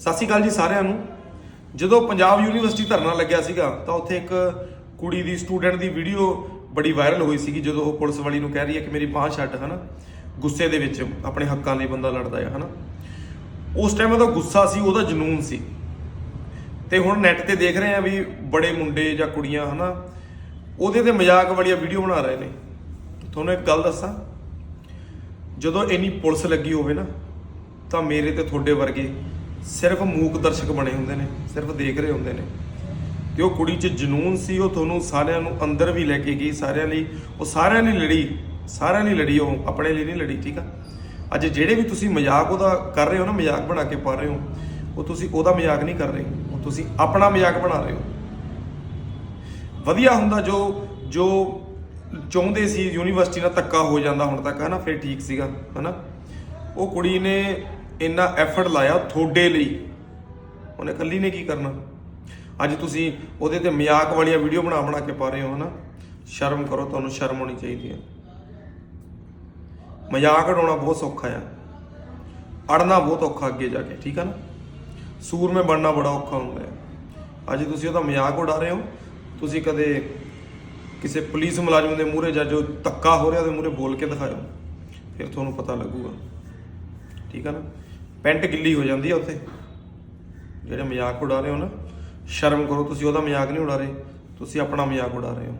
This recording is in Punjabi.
ਸਤਿ ਸ਼੍ਰੀ ਅਕਾਲ ਜੀ ਸਾਰਿਆਂ ਨੂੰ। ਜਦੋਂ ਪੰਜਾਬ ਯੂਨੀਵਰਸਿਟੀ ਧਰਨਾ ਲੱਗਿਆ ਸੀਗਾ, ਤਾਂ ਉੱਥੇ ਇੱਕ ਕੁੜੀ ਦੀ, ਸਟੂਡੈਂਟ ਦੀ ਵੀਡੀਓ ਬੜੀ ਵਾਇਰਲ ਹੋਈ ਸੀਗੀ, ਜਦੋਂ ਉਹ ਪੁਲਿਸ ਵਾਲੀ ਨੂੰ ਕਹਿ ਰਹੀ ਹੈ ਕਿ ਮੇਰੀ ਬਾਂਹ ਛੱਡ ਹਨਾ? ਗੁੱਸੇ ਦੇ ਵਿੱਚ ਆਪਣੇ ਹੱਕਾਂ ਲਈ ਬੰਦਾ ਲੜਦਾ ਹੈ, ਹਨਾ? ਉਸ ਟਾਈਮ ਉਹਦਾ ਗੁੱਸਾ ਸੀ, ਉਹਦਾ ਜਨੂਨ ਸੀ। ਤੇ ਹੁਣ ਨੈਟ ਤੇ ਦੇਖ ਰਹੇ ਆ ਵੀ ਬੜੇ ਮੁੰਡੇ ਜਾਂ ਕੁੜੀਆਂ, ਹਨਾ? ਉਹਦੇ ਤੇ ਮਜ਼ਾਕ ਵਾਲੀਆਂ ਵੀਡੀਓ ਬਣਾ ਰਹੇ ਨੇ। ਤੁਹਾਨੂੰ ਇੱਕ ਗੱਲ ਦੱਸਾਂ, ਜਦੋਂ ਇੰਨੀ ਪੁਲਿਸ ਲੱਗੀ ਹੋਵੇ ਨਾ, ਤਾਂ ਮੇਰੇ ਤੇ ਤੁਹਾਡੇ ਵਰਗੇ ਸਿਰਫ ਮੂਕ ਦਰਸ਼ਕ ਬਣੇ ਹੁੰਦੇ ਨੇ, ਸਿਰਫ ਦੇਖ ਰਹੇ ਹੁੰਦੇ ਨੇ। ਤੇ ਉਹ ਕੁੜੀ 'ਚ ਜਨੂਨ ਸੀ, ਉਹ ਤੁਹਾਨੂੰ ਸਾਰਿਆਂ ਨੂੰ ਅੰਦਰ ਵੀ ਲੈ ਕੇ ਗਈ, ਸਾਰਿਆਂ ਲਈ, ਉਹ ਸਾਰਿਆਂ ਲਈ ਲੜੀ, ਸਾਰਿਆਂ ਲਈ ਲੜੀ, ਉਹ ਆਪਣੇ ਲਈ ਨਹੀਂ ਲੜੀ, ਠੀਕ ਆ? ਅੱਜ ਜਿਹੜੇ ਵੀ ਤੁਸੀਂ ਮਜ਼ਾਕ ਉਹਦਾ ਕਰ ਰਹੇ ਹੋ ਨਾ, ਮਜ਼ਾਕ ਬਣਾ ਕੇ ਪਾ ਰਹੇ ਹੋ, ਉਹ ਤੁਸੀਂ ਉਹਦਾ ਮਜ਼ਾਕ ਨਹੀਂ ਕਰ ਰਹੇ, ਉਹ ਤੁਸੀਂ ਆਪਣਾ ਮਜ਼ਾਕ ਬਣਾ ਰਹੇ ਹੋ। ਵਧੀਆ ਹੁੰਦਾ ਜੋ ਜੋ ਚਾਹੁੰਦੇ ਸੀ ਯੂਨੀਵਰਸਿਟੀ ਨਾਲ ਧੱਕਾ ਹੋ ਜਾਂਦਾ ਹੁਣ ਤੱਕ, ਹਨਾ, ਫਿਰ ਠੀਕ ਸੀਗਾ, ਹਨਾ? ਉਹ ਕੁੜੀ ਨੇ ਇੰਨਾ ਐਫਰਟ ਲਾਇਆ ਤੁਹਾਡੇ ਲਈ। ਉਹਨੇ ਇਕੱਲੀ ਨੇ ਕੀ ਕਰਨਾ? ਅੱਜ ਤੁਸੀਂ ਉਹਦੇ ਤੇ ਮਜ਼ਾਕ ਵਾਲੀਆਂ ਵੀਡੀਓ ਬਣਾ ਬਣਾ ਕੇ ਪਾ ਰਹੇ ਹੋ, ਹਨਾ? ਸ਼ਰਮ ਕਰੋ, ਤੁਹਾਨੂੰ ਸ਼ਰਮ ਹੋਣੀ ਚਾਹੀਦੀ ਹੈ। ਮਜ਼ਾਕ ਉਡਾਉਣਾ ਬਹੁਤ ਸੌਖਾ ਆ। ਅੜਨਾ ਬਹੁਤ ਔਖਾ ਅੱਗੇ ਜਾ ਕੇ, ਠੀਕ ਆ ਨਾ? ਸੂਰਮੇ ਬਣਨਾ ਬੜਾ ਔਖਾ ਹੁੰਦਾ ਹੈ ਅੱਜ ਤੁਸੀਂ ਉਹਦਾ ਮਜ਼ਾਕ ਉਡਾ ਰਹੇ ਹੋ। ਤੁਸੀਂ ਕਦੇ ਕਿਸੇ ਪੁਲਿਸ ਮੁਲਾਜ਼ਮ ਦੇ ਮੂਹਰੇ ਜਾਂ ਜੋ ਧੱਕਾ ਹੋ ਰਿਹਾ, ਉਹਦੇ ਮੂਹਰੇ ਬੋਲ ਕੇ ਦਿਖਾਓ ਫਿਰ ਤੁਹਾਨੂੰ ਪਤਾ ਲੱਗੂਗਾ। ਠੀਕ ਆ ਨਾ? ਪੈਂਟ ਗਿੱਲੀ ਹੋ ਜਾਂਦੀ ਆ ਉੱਥੇ। ਜਿਹੜੇ ਮਜ਼ਾਕ ਉਡਾ ਰਹੇ ਹੋ ਨਾ, ਸ਼ਰਮ ਕਰੋ ਤੁਸੀਂ, ਉਹਦਾ ਮਜ਼ਾਕ ਨਹੀਂ ਉਡਾ ਰਹੇ। ਤੁਸੀਂ ਆਪਣਾ ਮਜ਼ਾਕ ਉਡਾ ਰਹੇ ਹੋ।